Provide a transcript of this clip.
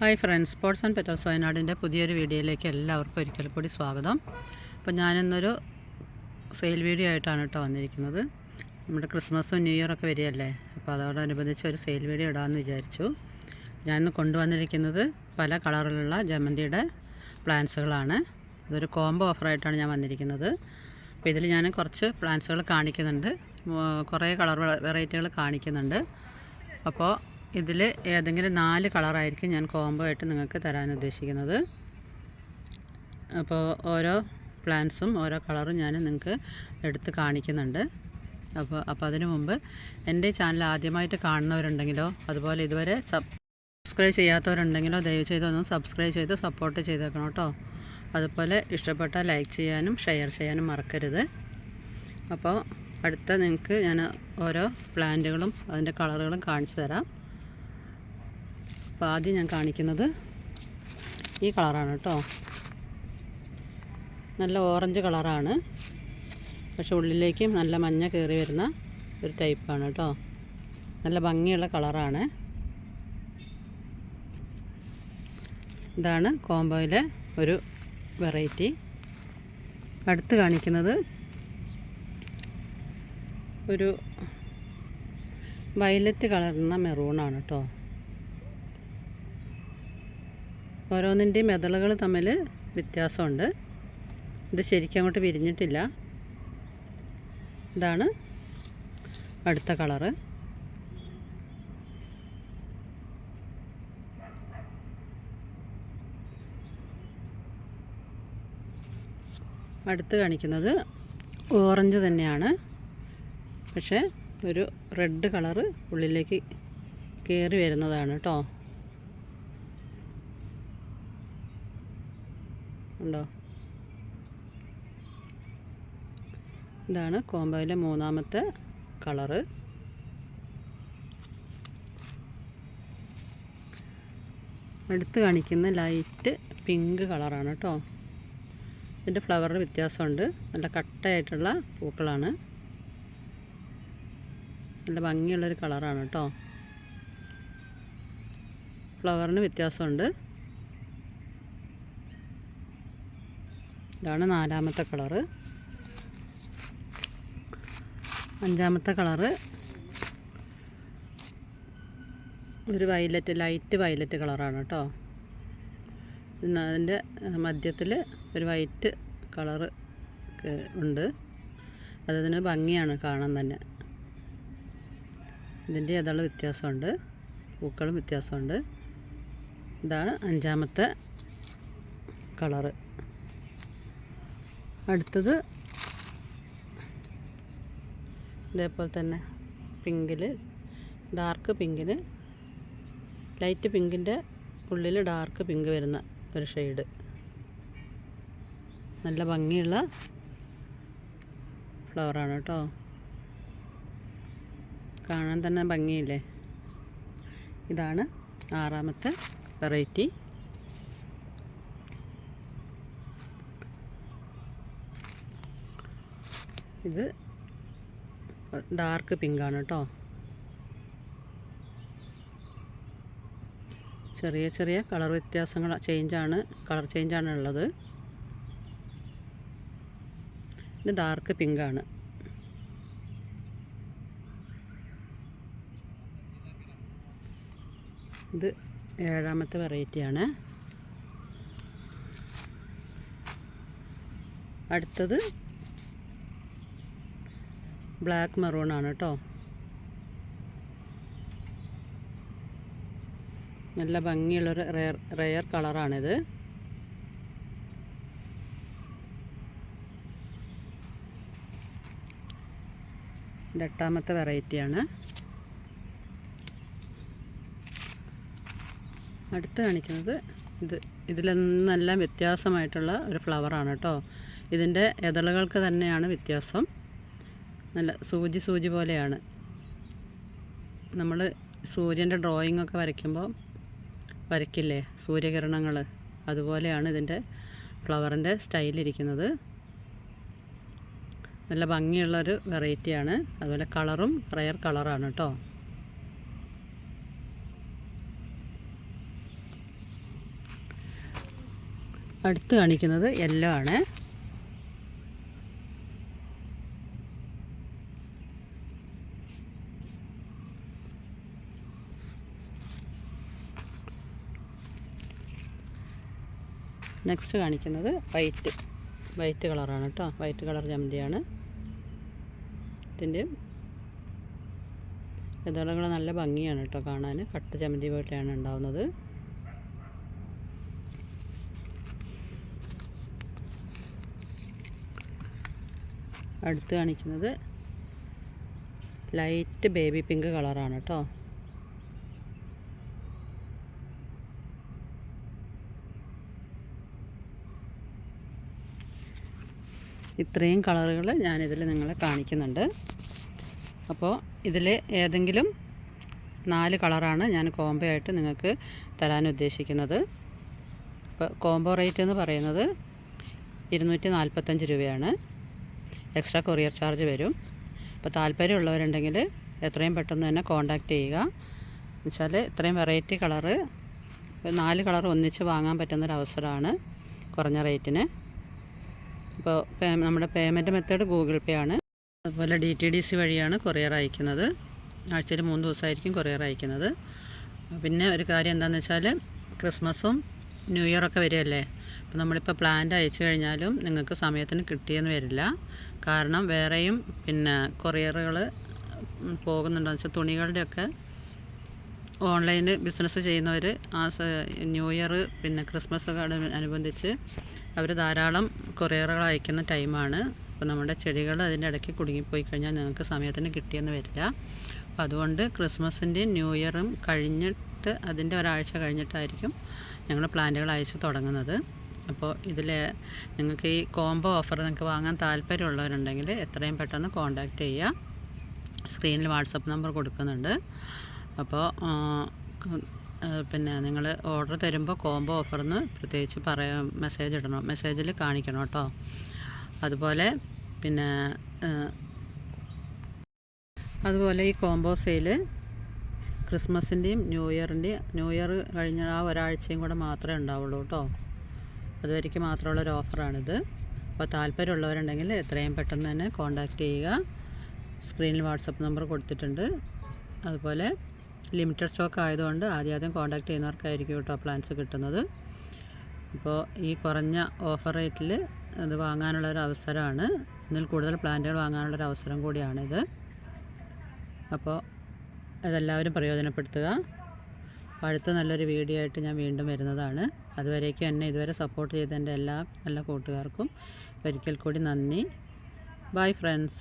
Hi friends sports and petals വയനാടിന്റെ പുതിയൊരു വീഡിയോയിലേക്ക് എല്ലാവർക്കും ഒരിക്കൽ കൂടി സ്വാഗതം. അപ്പോൾ ഞാനിന്നൊരു സെയിൽ വീഡിയോ ആയിട്ടാണ് കേട്ടോ വന്നിരിക്കുന്നത്. നമ്മുടെ ക്രിസ്മസും ന്യൂ ഇയറൊക്കെ വരികയല്ലേ? അപ്പോൾ അതോടനുബന്ധിച്ച് ഒരു സെയിൽ വീഡിയോ ഇടാമെന്ന് വിചാരിച്ചു. ഞാനിന്ന് കൊണ്ടുവന്നിരിക്കുന്നത് പല കളറിലുള്ള ജമന്തിയുടെ പ്ലാന്റ്സുകളാണ്. ഇതൊരു കോംബോ ഓഫറായിട്ടാണ് ഞാൻ വന്നിരിക്കുന്നത്. അപ്പോൾ ഇതിൽ ഞാൻ കുറച്ച് പ്ലാന്റ്സുകൾ കാണിക്കുന്നുണ്ട്. കുറേ കളർ വെറൈറ്റികൾ കാണിക്കുന്നുണ്ട്. അപ്പോൾ ഇതിൽ ഏതെങ്കിലും നാല് കളറായിരിക്കും ഞാൻ കോംബോ ആയിട്ട് നിങ്ങൾക്ക് തരാൻ ഉദ്ദേശിക്കുന്നത്. അപ്പോൾ ഓരോ പ്ലാന്റ്സും ഓരോ കളറും ഞാൻ നിങ്ങൾക്ക് എടുത്ത് കാണിക്കുന്നുണ്ട്. അപ്പോൾ അപ്പോൾ അതിനു മുമ്പ് എന്റെ ചാനൽ ആദ്യമായിട്ട് കാണുന്നവരുണ്ടെങ്കിലോ അതുപോലെ ഇതുവരെ സബ്സ്ക്രൈബ് ചെയ്യാത്തവരുണ്ടെങ്കിലോ ദയവ് ചെയ്ത് ഒന്ന് സബ്സ്ക്രൈബ് ചെയ്ത് സപ്പോർട്ട് ചെയ്തേക്കണം കേട്ടോ. അതുപോലെ ഇഷ്ടപ്പെട്ട ലൈക്ക് ചെയ്യാനും ഷെയർ ചെയ്യാനും മറക്കരുത്. അപ്പോൾ അടുത്ത നിങ്ങൾക്ക് ഞാൻ ഓരോ പ്ലാന്റുകളും അതിന്റെ കളറുകളും കാണിച്ചു തരാം. അപ്പോൾ ആദ്യം ഞാൻ കാണിക്കുന്നത് ഈ കളറാണ് കേട്ടോ. നല്ല ഓറഞ്ച് കളറാണ്. പക്ഷെ ഉള്ളിലേക്കും നല്ല മഞ്ഞ കയറി വരുന്ന ഒരു ടൈപ്പാണ് കേട്ടോ. നല്ല ഭംഗിയുള്ള കളറാണ്. ഇതാണ് കോംബോയിലെ ഒരു വെറൈറ്റി. അടുത്ത് കാണിക്കുന്നത് ഒരു വയലറ്റ് കളർന്ന മെറൂണാണ് കേട്ടോ. ഓരോന്നിന്റെയും മെതളുകൾ തമ്മിൽ വ്യത്യാസമുണ്ട്. ഇത് ശരിക്കും അങ്ങോട്ട് വിരിഞ്ഞിട്ടില്ല. ഇതാണ് അടുത്ത കളറ്. അടുത്ത് കാണിക്കുന്നത് ഓറഞ്ച് തന്നെയാണ്. പക്ഷേ ഒരു റെഡ് കളറ് ഉള്ളിലേക്ക് കയറി വരുന്നതാണ് കേട്ടോ. ഉണ്ടോ? ഇതാണ് കോമ്പോയിലെ മൂന്നാമത്തെ കളറ്. അടുത്ത് കാണിക്കുന്ന ലൈറ്റ് പിങ്ക് കളറാണ് കേട്ടോ ഇതിന്റെ ഫ്ലവറിന് വ്യത്യാസമുണ്ട്. നല്ല കട്ടയായിട്ടുള്ള പൂക്കളാണ്. നല്ല ഭംഗിയുള്ളൊരു കളറാണ് കേട്ടോ ഫ്ലവറിന് വ്യത്യാസമുണ്ട്. ഇതാണ് നാലാമത്തെ കളറ്. അഞ്ചാമത്തെ കളറ് ഒരു വയലറ്റ് ലൈറ്റ് വയലറ്റ് കളറാണ് കേട്ടോ. അതിന്റെ മധ്യത്തിൽ ഒരു വൈറ്റ് കളറ് ഉണ്ട്. അതതിന് ഭംഗിയാണ് കാണാൻ തന്നെ. ഇതിന്റെ ഏതാളും വ്യത്യാസമുണ്ട്. പൂക്കളും വ്യത്യാസമുണ്ട്. ഇതാണ് അഞ്ചാമത്തെ കളറ്. അടുത്തത് ഇതേപോലെ തന്നെ പിങ്കിൽ ഡാർക്ക് പിങ്കിന് ലൈറ്റ് പിങ്കിന്റെ ഉള്ളിൽ ഡാർക്ക് പിങ്ക് വരുന്ന ഒരു ഷെയ്ഡ് നല്ല ഭംഗിയുള്ള ഫ്ലവറാണ് കേട്ടോ. കാണാൻ തന്നെ ഭംഗിയില്ലേ? ഇതാണ് ആറാമത്തെ വെറൈറ്റി ഇത് ഡാർക്ക് പിങ്കാണ് കേട്ടോ. ചെറിയ ചെറിയ കളർ വ്യത്യാസങ്ങൾ ചേഞ്ചാണ് കളർ ചേഞ്ചാണ് ഉള്ളത്. ഇത് ഡാർക്ക് പിങ്കാണ്. ഇത് ഏഴാമത്തെ വെറൈറ്റിയാണ് അടുത്തത് ബ്ലാക്ക് മെറൂൺ ആണ് കേട്ടോ നല്ല ഭംഗിയുള്ളൊരു റെയർ റെയർ കളറാണിത്. ഇത് എട്ടാമത്തെ വെറൈറ്റിയാണ് അടുത്ത് കാണിക്കുന്നത് ഇത് ഇതിൽ നിന്നെല്ലാം വ്യത്യാസമായിട്ടുള്ള ഒരു ഫ്ലവറാണ് കേട്ടോ ഇതിന്റെ ഇതളുകൾക്ക് തന്നെയാണ് വ്യത്യാസം. നല്ല സൂചി സൂചി പോലെയാണ്. നമ്മൾ സൂര്യന്റെ ഡ്രോയിങ് ഒക്കെ വരയ്ക്കുമ്പോൾ വരയ്ക്കില്ലേ? സൂര്യകിരണങ്ങൾ. അതുപോലെയാണ് ഇതിന്റെ ഫ്ലവറിന്റെ സ്റ്റൈലിരിക്കുന്നത് നല്ല ഭംഗിയുള്ളൊരു വെറൈറ്റിയാണ് അതുപോലെ കളറും റയർ കളറാണ് കേട്ടോ അടുത്ത് കാണിക്കുന്നത് യെല്ലോ ആണ്. നെക്സ്റ്റ് കാണിക്കുന്നത് വൈറ്റ് വൈറ്റ് കളറാണ് കേട്ടോ വൈറ്റ് കളർ ജമന്തിയാണ് ഇതിന്റെ ഇതളകൾ നല്ല ഭംഗിയാണ് കേട്ടോ കാണാൻ. കട്ട് ചമന്തി പോലെയാണ് ഉണ്ടാവുന്നത്. അടുത്ത് കാണിക്കുന്നത് ലൈറ്റ് ബേബി പിങ്ക് കളറാണ് കേട്ടോ ഇത്രയും കളറുകൾ ഞാനിതിൽ നിങ്ങളെ കാണിക്കുന്നുണ്ട്. അപ്പോൾ ഇതിൽ ഏതെങ്കിലും നാല് കളറാണ് ഞാൻ കോംബോ ആയിട്ട് നിങ്ങൾക്ക് തരാൻ ഉദ്ദേശിക്കുന്നത്. അപ്പോൾ കോംബോ റേറ്റ് എന്ന് പറയുന്നത് ഇരുന്നൂറ്റി നാൽപ്പത്തഞ്ച് രൂപയാണ്. എക്സ്ട്രാ കൊറിയർ ചാർജ് വരും. അപ്പോൾ താല്പര്യമുള്ളവരുണ്ടെങ്കിൽ എത്രയും പെട്ടെന്ന് തന്നെ കോൺടാക്റ്റ് ചെയ്യുക. എന്നുവെച്ചാൽ ഇത്രയും വെറൈറ്റി കളറ് നാല് കളർ ഒന്നിച്ച് വാങ്ങാൻ പറ്റുന്നൊരവസരമാണ് കുറഞ്ഞ റേറ്റിന്. ഇപ്പോൾ പേ നമ്മുടെ പേയ്മെന്റ് മെത്തേഡ് ഗൂഗിൾ പേ ആണ്. അതുപോലെ ഡി ടി ഡി സി വഴിയാണ് കൊറിയർ അയക്കുന്നത്. ആഴ്ചയിൽ മൂന്ന് ദിവസമായിരിക്കും കൊറിയർ അയക്കുന്നത്. പിന്നെ ഒരു കാര്യം എന്താണെന്ന് വെച്ചാൽ ക്രിസ്മസും ന്യൂ ഇയറൊക്കെ വരികയല്ലേ? അപ്പോൾ നമ്മളിപ്പോൾ പ്ലാന്റ് അയച്ചു കഴിഞ്ഞാലും നിങ്ങൾക്ക് സമയത്തിന് കിട്ടിയെന്ന് വരില്ല. കാരണം വേറെയും പിന്നെ കൊറിയറുകൾ പോകുന്നുണ്ടോ എന്ന് വെച്ചാൽ തുണികളുടെയൊക്കെ ഓൺലൈനിൽ ബിസിനസ് ചെയ്യുന്നവർ ആ ന്യൂ ഇയർ പിന്നെ ക്രിസ്മസ് ഒക്കെ അനുബന്ധിച്ച് അവർ ധാരാളം കൊറിയറുകൾ അയക്കുന്ന ടൈമാണ്. അപ്പോൾ നമ്മുടെ ചെടികൾ അതിന്റെ ഇടയ്ക്ക് കുടുങ്ങിപ്പോയി കഴിഞ്ഞാൽ നിങ്ങൾക്ക് സമയത്തിന് കിട്ടിയെന്ന് വരില്ല. അപ്പോൾ അതുകൊണ്ട് ക്രിസ്മസിന്റെയും ന്യൂ ഇയറും കഴിഞ്ഞിട്ട് അതിന്റെ ഒരാഴ്ച കഴിഞ്ഞിട്ടായിരിക്കും ഞങ്ങൾ പ്ലാന്റുകൾ അയച്ച് തുടങ്ങുന്നത്. അപ്പോൾ ഇതിൽ നിങ്ങൾക്ക് ഈ കോംബോ ഓഫർ നിങ്ങൾക്ക് വാങ്ങാൻ താല്പര്യമുള്ളവരുണ്ടെങ്കിൽ എത്രയും പെട്ടെന്ന് കോൺടാക്റ്റ് ചെയ്യുക. സ്ക്രീനിൽ വാട്സപ്പ് നമ്പർ കൊടുക്കുന്നുണ്ട്. അപ്പോൾ പിന്നെ നിങ്ങൾ ഓർഡർ തരുമ്പോൾ കോംബോ ഓഫർന്ന് പ്രത്യേകിച്ച് പറയാം മെസ്സേജ് ഇടണം. മെസ്സേജിൽ കാണിക്കണം കേട്ടോ. അതുപോലെ പിന്നെ അതുപോലെ ഈ കോംബോ സെയിൽ ക്രിസ്മസിന്റെയും ന്യൂ ഇയറിന്റെയും ന്യൂ ഇയർ കഴിഞ്ഞ ആ ഒരാഴ്ചയും കൂടെ മാത്രമേ ഉണ്ടാവുള്ളൂ കേട്ടോ. അതുവരെയ്ക്ക് മാത്രമുള്ളൊരു ഓഫറാണിത്. അപ്പോൾ താല്പര്യമുള്ളവരുണ്ടെങ്കിൽ എത്രയും പെട്ടെന്ന് തന്നെ കോൺടാക്റ്റ് ചെയ്യുക. സ്ക്രീനിൽ വാട്സപ്പ് നമ്പർ കൊടുത്തിട്ടുണ്ട്. അതുപോലെ ലിമിറ്റഡ് സ്റ്റോക്ക് ആയതുകൊണ്ട് ആദ്യം ആദ്യം കോൺടാക്ട് ചെയ്യുന്നവർക്കായിരിക്കും കേട്ടോ പ്ലാൻസ് കിട്ടുന്നത്. അപ്പോൾ ഈ കുറഞ്ഞ ഓഫർ റേറ്റിൽ അത് വാങ്ങാനുള്ളൊരു അവസരമാണ്. ഇതിൽ കൂടുതൽ പ്ലാന്റുകൾ വാങ്ങാനുള്ളൊരു അവസരം കൂടിയാണിത്. അപ്പോൾ അതെല്ലാവരും പ്രയോജനപ്പെടുത്തുക. അടുത്ത നല്ലൊരു വീഡിയോ ആയിട്ട് ഞാൻ വീണ്ടും വരുന്നതാണ്. അതുവരേക്കും എന്നെ ഇതുവരെ സപ്പോർട്ട് ചെയ്ത എന്റെ എല്ലാ നല്ല കൂട്ടുകാർക്കും ഒരിക്കൽ കൂടി നന്ദി. Bye friends